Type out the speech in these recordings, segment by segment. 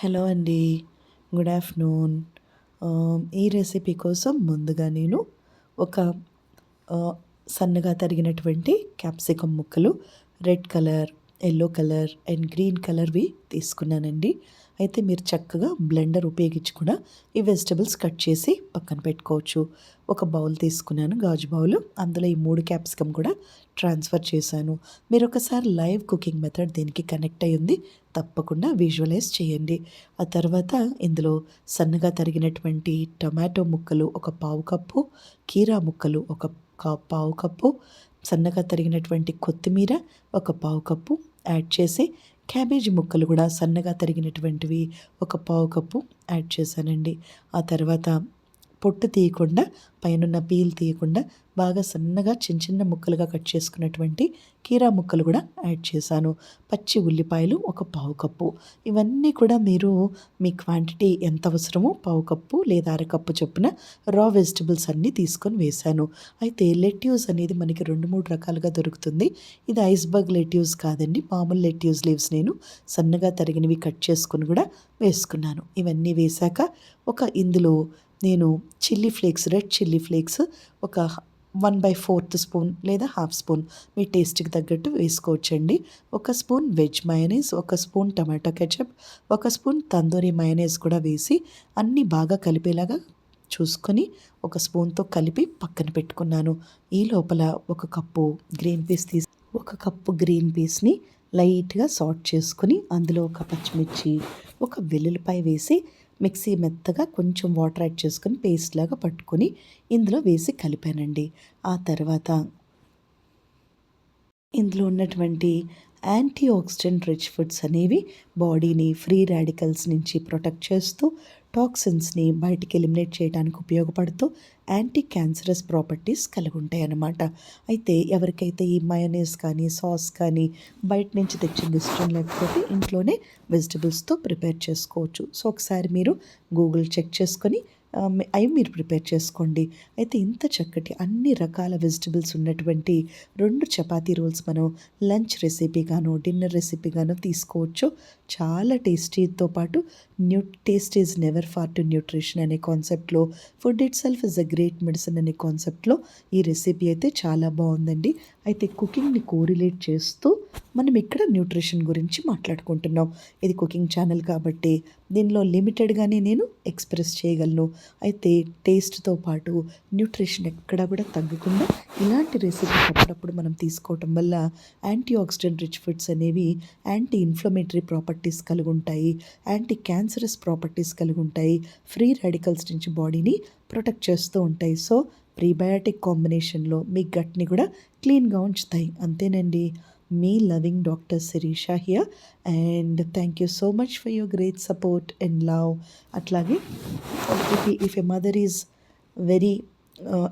Hello అండి. Good afternoon. ఈ recipe కోసం ముందుగా నేను ఒక సన్నగా తరిగినటువంటి క్యాప్సికమ్ ముక్కలు red colour yellow colour and green కలర్వి తీసుకున్నానండి. అయితే మీరు చక్కగా బ్లెండర్ ఉపయోగించి కూడా ఈ వెజిటబుల్స్ కట్ చేసి పక్కన పెట్టుకోవచ్చు. ఒక బౌల్ తీసుకున్నాను గాజు బౌల్. అందులో ఈ మూడు క్యాప్సికమ్ కూడా ట్రాన్స్ఫర్ చేశాను. మీరు ఒకసారి లైవ్ కుకింగ్ మెథడ్ దీనికి కనెక్ట్ అయ్యి ఉంది తప్పకుండా విజువలైజ్ చేయండి. ఆ తర్వాత ఇందులో సన్నగా తరిగినటువంటి టొమాటో ముక్కలు ఒక పావు కప్పు కీరా ముక్కలు ఒక పావు కప్పు సన్నగా తరిగినటువంటి కొత్తిమీర ఒక పావు కప్పు యాడ్ చేసి క్యాబేజీ ముక్కలు కూడా సన్నగా తరిగినటువంటివి ఒక పావు కప్పు యాడ్ చేశానండి. ఆ తర్వాత పొట్టు తీయకుండా పైనున్న పీల్ తీయకుండా బాగా సన్నగా చిన్న చిన్న ముక్కలుగా కట్ చేసుకున్నటువంటి కీరా ముక్కలు కూడా యాడ్ చేశాను. పచ్చి ఉల్లిపాయలు ఒక పావు కప్పు. ఇవన్నీ కూడా మీరు మీ క్వాంటిటీ ఎంత అవసరమో పావు కప్పు లేదా అరకప్పు చొప్పున రా వెజిటబుల్స్ అన్నీ తీసుకొని వేశాను. అయితే లెట్యూస్ అనేది మనకి రెండు మూడు రకాలుగా దొరుకుతుంది. ఇది ఐస్బర్గ్ లెట్యూస్ కాదండి. మామూలు లెట్యూస్ లీవ్స్ నేను సన్నగా తరిగినవి కట్ చేసుకొని కూడా వేసుకున్నాను. ఇవన్నీ వేశాక ఒక ఇందులో నేను chilli flakes red chilli flakes ఒక వన్ బై ఫోర్త్ స్పూన్ లేదా హాఫ్ స్పూన్ మీ టేస్ట్కి తగ్గట్టు వేసుకోవచ్చండి. ఒక స్పూన్ వెజ్ మయనీస్ ఒక స్పూన్ టమాటో కెచప్ ఒక స్పూన్ తందూరి మయనీస్ కూడా వేసి అన్నీ బాగా కలిపేలాగా చూసుకొని ఒక స్పూన్తో కలిపి పక్కన పెట్టుకున్నాను. ఈ లోపల ఒక కప్పు గ్రీన్ పీస్ తీసి ఒక కప్పు గ్రీన్ పీస్ని లైట్గా సాల్ట్ చేసుకుని అందులో ఒక పచ్చిమిర్చి ఒక వెల్లుల్లిపాయ వేసి మిక్సీ మెత్తగా కొంచెం వాటర్ యాడ్ చేసుకొని పేస్ట్ లాగా పట్టుకొని ఇందులో వేసి కలిపానండి. ఆ తర్వాత ఇందులో ఉన్నటువంటి యాంటీ ఆక్సిడెంట్ రిచ్ ఫుడ్స్ అనేవి బాడీని ఫ్రీ రాడికల్స్ నుంచి ప్రొటెక్ట్ చేస్తూ టాక్సిన్స్ని బయటికి ఎలిమినేట్ చేయడానికి ఉపయోగపడుతూ యాంటీ క్యాన్సరస్ ప్రాపర్టీస్ కలిగి ఉంటాయి అన్నమాట అయితే ఎవరికైతే ఈ మయోనీస్ కానీ సాస్ కానీ బయట నుంచి తెచ్చింది ఇష్టం లేకపోతే ఇంట్లోనే వెజిటబుల్స్తో ప్రిపేర్ చేసుకోవచ్చు. సో ఒకసారి మీరు గూగుల్ చెక్ చేసుకొని అవి మీరు ప్రిపేర్ చేసుకోండి. అయితే ఇంత చక్కటి అన్ని రకాల వెజిటబుల్స్ ఉన్నటువంటి రెండు చపాతీ రోల్స్ మనం లంచ్ రెసిపీగాను డిన్నర్ రెసిపీగాను తీసుకోవచ్చు. చాలా టేస్టీతో పాటు new taste is never far to nutrition అనే కాన్సెప్ట్లో food itself is a great medicine అనే కాన్సెప్ట్లో ఈ రెసిపీ అయితే చాలా బాగుందండి. అయితే కుకింగ్ని కోరిలేట్ చేస్తూ మనం ఇక్కడ న్యూట్రిషన్ గురించి మాట్లాడుకుంటున్నాం. ఇది కుకింగ్ ఛానల్ కాబట్టి దీనిలో లిమిటెడ్గానే నేను ఎక్స్ప్రెస్ చేయగలను. అయితే టేస్ట్తో పాటు న్యూట్రిషన్ ఎక్కడ కూడా తగ్గకుండా ఇలాంటి రెసిపీస్ అప్పుడప్పుడు మనం తీసుకోవటం వల్ల యాంటీ ఆక్సిడెంట్ రిచ్ ఫుడ్స్ అనేవి యాంటీ ఇన్ఫ్లమేటరీ ప్రాపర్టీస్ కలిగి ఉంటాయి యాంటీ క్యాన్సరస్ ప్రాపర్టీస్ కలిగి ఉంటాయి ఫ్రీ రాడికల్స్ నుంచి బాడీని ప్రొటెక్ట్ చేస్తూ ఉంటాయి. సో ప్రీబయాటిక్ కాంబినేషన్లో మీ గట్ని కూడా క్లీన్గా ఉంచుతాయి. అంతేనండి. మీ loving doctor Sirisha here and thank you so much for your great support and love. అట్లాగే if if a mother is very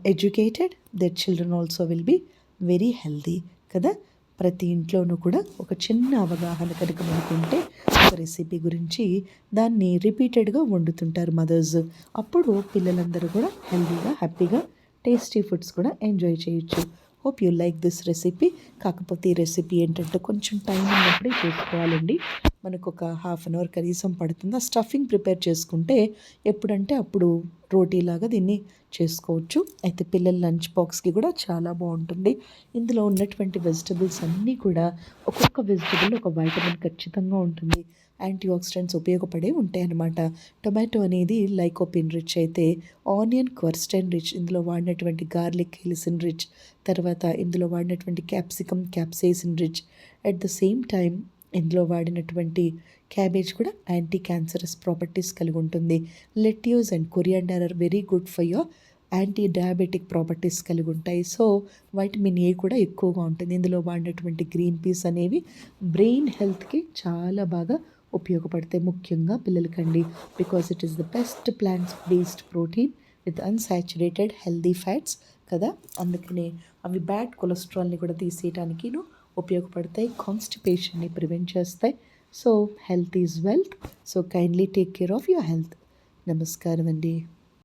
educated their children also will be very healthy కదా? ప్రతి ఇంట్లోనూ కూడా ఒక చిన్న అవగాహన కనుక మనకుంటే ఒక రెసిపీ గురించి దాన్ని రిపీటెడ్గా వండుతుంటారు మదర్స్ అప్పుడు పిల్లలందరూ కూడా హెల్దీగా హ్యాపీగా టేస్టీ ఫుడ్స్ కూడా ఎంజాయ్ చేయొచ్చు. Hope you like this recipe కాకపోతే ఈ రెసిపీ ఏంటంటే కొంచెం టైం ఉన్నప్పుడే చేసుకోవాలండి. మనకు ఒక హాఫ్ అన్ అవర్ కనీసం పడుతుంది. ఆ స్టఫింగ్ ప్రిపేర్ చేసుకుంటే ఎప్పుడంటే అప్పుడు రోటీలాగా దీన్ని చేసుకోవచ్చు. అయితే పిల్లల లంచ్ బాక్స్కి కూడా చాలా బాగుంటుంది. ఇందులో ఉన్నటువంటి వెజిటబుల్స్ అన్నీ కూడా ఒక్కొక్క వెజిటబుల్ ఒక వైటమిన్ ఖచ్చితంగా ఉంటుంది. యాంటీ ఆక్సిడెంట్స్ ఉపయోగపడే ఉంటాయి అన్నమాట. టొమాటో అనేది లైకోపిన్ రిచ్ అయితే ఆనియన్ క్వర్స్టైన్ రిచ్ ఇందులో వాడినటువంటి గార్లిక్ హిలిసిన్ రిచ్ తర్వాత ఇందులో వాడినటువంటి capsicum capsaicin rich at the same time ఇందులో వాడినటువంటి క్యాబేజ్ కూడా యాంటీ క్యాన్సరస్ ప్రాపర్టీస్ కలిగి ఉంటుంది. Lettuce and coriander are very good for your anti diabetic properties కలిగి ఉంటాయి. సో వైటమిన్ ఏ కూడా ఎక్కువగా ఉంటుంది. ఇందులో వాడినటువంటి గ్రీన్ పీస్ అనేవి బ్రెయిన్ హెల్త్కి చాలా బాగా ఉపయోగపడతాయి. ముఖ్యంగా పిల్లలకండి. Because it is the best plants based protein with unsaturated healthy fats కదా. అందుకనే అవి బ్యాడ్ కొలెస్ట్రాల్ని కూడా తీసేయటానికిను ఉపయోగపడతాయి కాన్స్టిపేషన్ని ప్రివెంట్ చేస్తాయి. So health is wealth so kindly take care of your health నమస్కారం అండి